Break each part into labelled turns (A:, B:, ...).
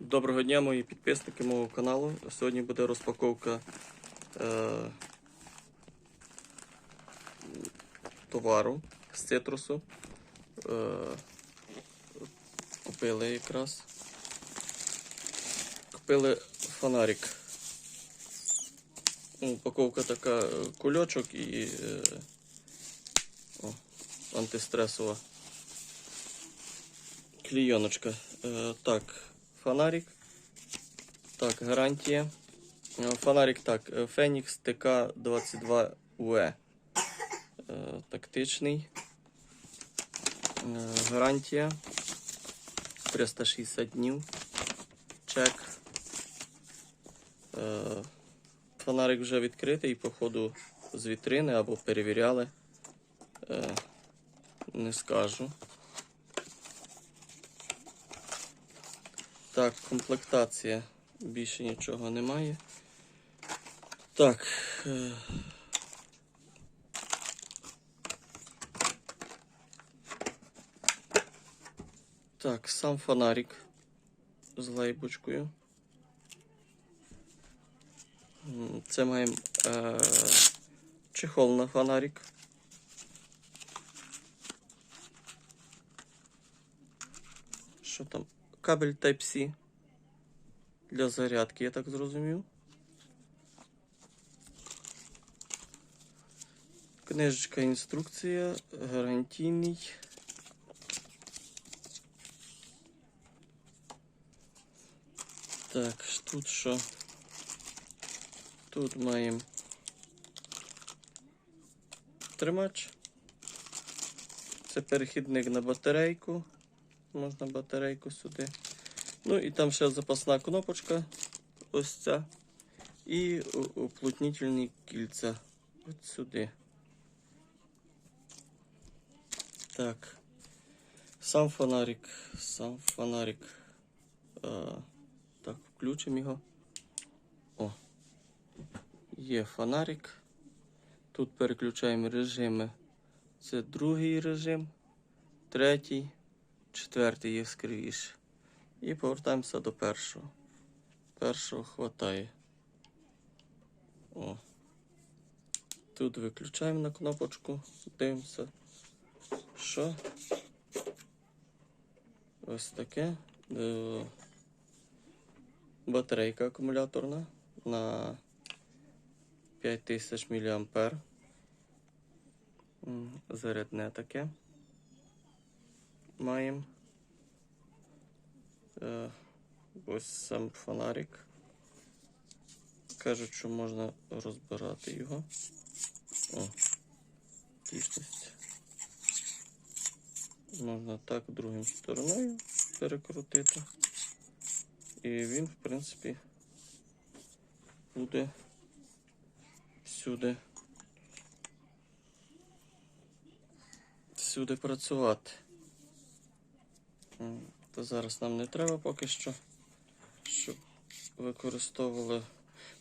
A: Доброго дня, мої підписники мого каналу. Сьогодні буде розпаковка е, товару з цитрусу. Е, купили якраз. Купили фонарик. Ну, Упаковка така е, кульочок і е, о, антистресова клійоночка. Е, так, фонарик. Так, гарантія. Е, Фонарик так, е, Phoenix TK22UE. Е, Тактичний. Гарантія. 360 днів. Чек. Фонарик вже відкритий, походу, з вітрини або перевіряли. Не скажу. Так, комплектація. Більше нічого немає. Так. е, Так, сам фонарик з лейбочкою. Це маємо е, чехол на фонарик. Що там? Кабель Type-C для зарядки, я так зрозумів. Книжечка інструкція, гарантійний. Так, тут що? Тут маємо тримач. Це перехідник на батарейку. Можна батарейку сюди. Ну і там ще запасна кнопочка. Ось ця. І уплотнительні кільця. От сюди. Так. Сам фонарик. Сам фонарик. А, так, включимо його. О. Є фонарик. Тут переключаємо режими. Це другий режим, третій, четвертий яскравіше. І повертаємося до першого. Першого хватає. О. Тут виключаємо на кнопочку, дивимося. Що? Ось таке. Е, Батарейка акумуляторна на 5000 мА. Зарядне таке. Маємо. Е, ось сам фонарик. Кажуть, що можна розбирати його. О, тісність. Можна так другим стороною перекрутити. І він, в принципі, буде всюди. Всюди працювати. То зараз нам не треба поки що, щоб використовували.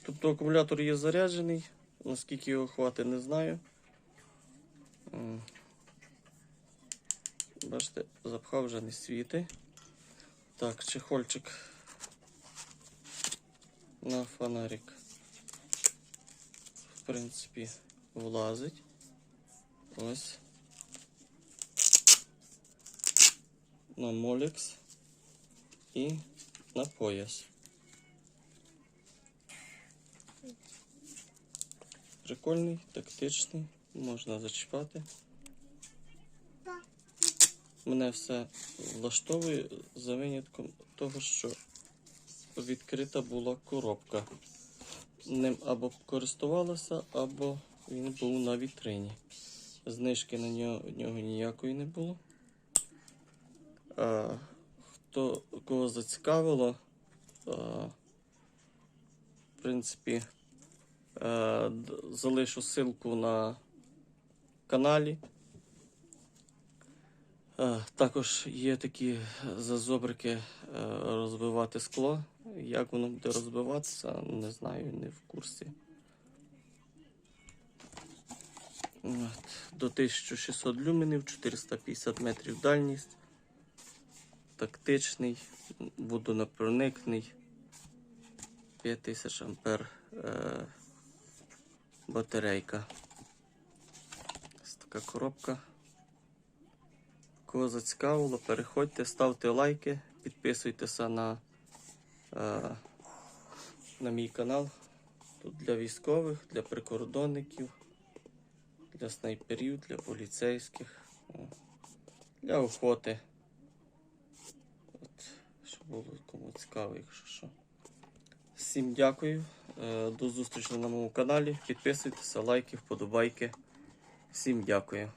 A: Тобто акумулятор є заряджений, наскільки його хватить, не знаю. Бачите, запхав вже не світи. Так, чехольчик на фонарик. В принципі, влазить. Ось. На Molex і на пояс. Прикольний, тактичний, можна зачіпати. Мене все влаштовує за винятком того, що відкрита була коробка. Ним або користувалася, або він був на вітрині. Знижки на нього, нього ніякої не було. Хто кого зацікавило, в принципі, залишу ссылку на каналі. Також є такі зазобрики е, розбивати скло. Як воно буде розбиватися, не знаю, не в курсі. От, до 1600 люменів, 450 метрів дальність. Тактичний, водонепроникний. 5000 ампер е, батарейка. Ось така коробка. Кого зацікавило, переходьте, ставте лайки, підписуйтеся на, е, на мій канал. Тут для військових, для прикордонників, для снайперів, для поліцейських, для охоти. От, щоб було цікаво, якщо що. Всім дякую. Е, До зустрічі на моєму каналі. Підписуйтеся, лайки, вподобайки. Всім дякую.